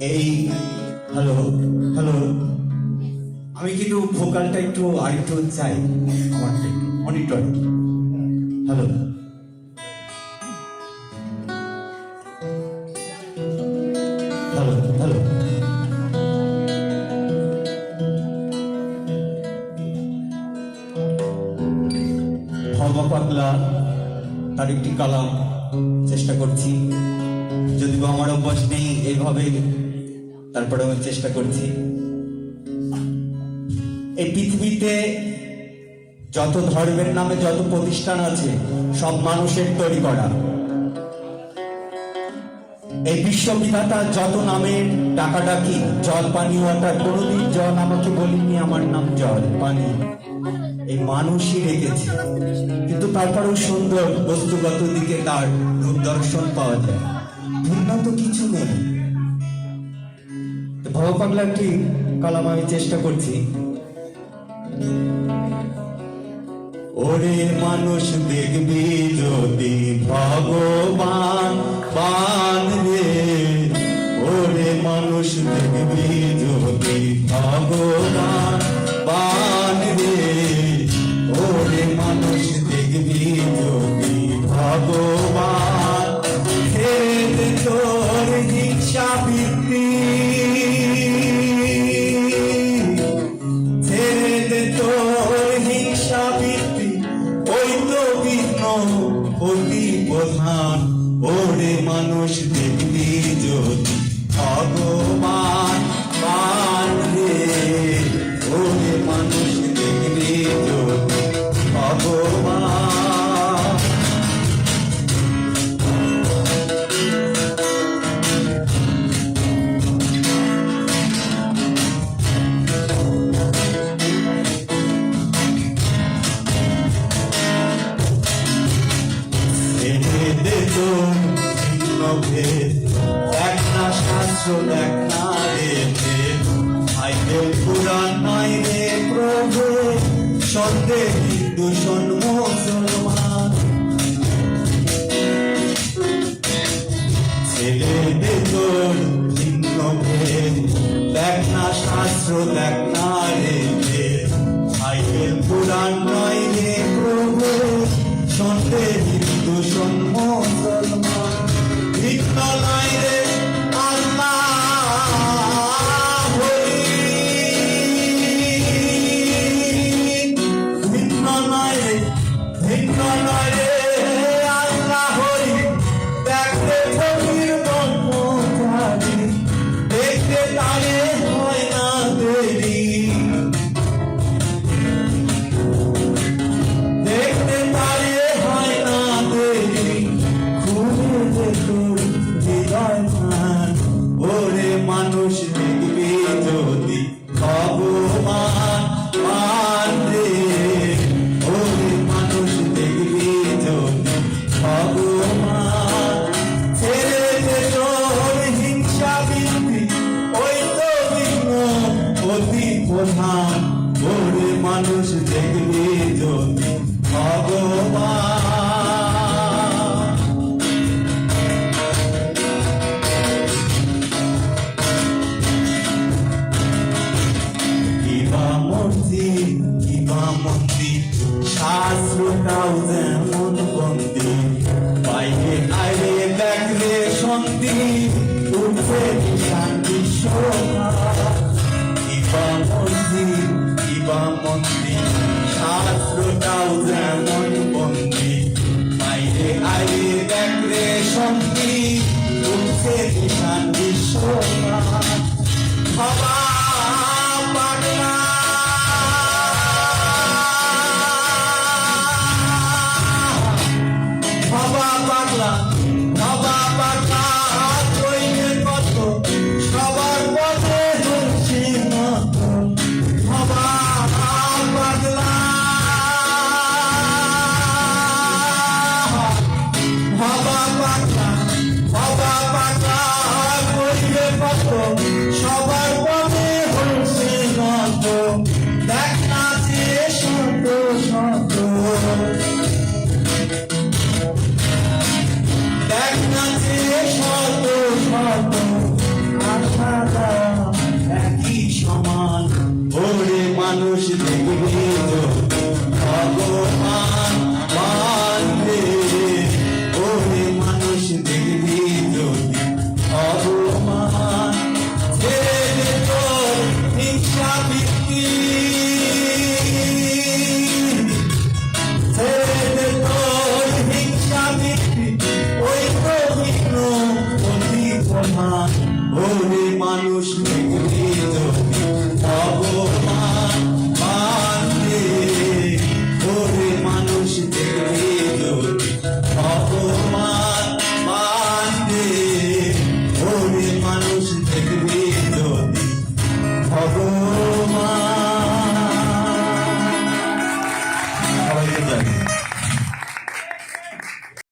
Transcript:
এই hello hello আমি কিন্তু ভোকালটা একটু, আরেকটু চাই। একটু মনিটর হ্যালো হ্যালো হ্যালো পাগলা, তার একটি কালাম। চেষ্টা করছি। যদি আমার অভ্যাস নেই এইভাবে তারপরে আমি চেষ্টা করছি। এই পৃথিবীতে যত ধর্মের নামে যত প্রতিষ্ঠান আছে, সব মানুষের তৈরি করা। এই বিশ্ববিধাতা যত নামের ডাকাডাকি জল, পানি ওয়াটার কোনোদিন জল, আমাকে বলিনি আমার নাম জল, পানি। এই মানুষই রেখেছে। কিন্তু তারপরেও সুন্দর বস্তুগত দিকে তার রূপ দর্শন পাওয়া যায়। ভিন্ন তো কিছু নেই। পাগলা একটি কালাম, আমি চেষ্টা করছি। ওরে মানুষ দেখবি যদি ভগবান পান রে। ওরে মানুষ দেখবি যদি ভগবান পান রে। ওরে মানুষ দেখবি যদি ভগবান। ছেড়ে তোর হিংসা প্রধান ওরে মানুষ দেখবি যদি ভগবান পান রে। ওরে মানুষ দেখবি যদি ভগবান শাস্ত্র এক না। রে ভেদ বাইবেল পুরাণ রে প্রভু সন্দেহ হিন্দু মুসলমান। ছেলে তোর ভিন্ন ভেদ, দেখ না শাস্ত্র, দেখ না রে ভেদ বাইবেল পুরাণ রে প্রভু সন্দেহ হিন্দু মুসলমান। ভিন্ন নয় রে প্রধান ওরে মানুষ দেখবে যদি ভগবান। কিবা মন্দির কিবা মন্দির শাস্ত্রটাও যেমন বন্দি। বাইরে আইরে দেখলে সন্ধি উঠবে শান্তি সোহা বন্দি শাস্ত্রটাও যেমন বন্দি। বাইরে আইরে দেখ রে সঙ্গী উঠছে Take away your knee. Cover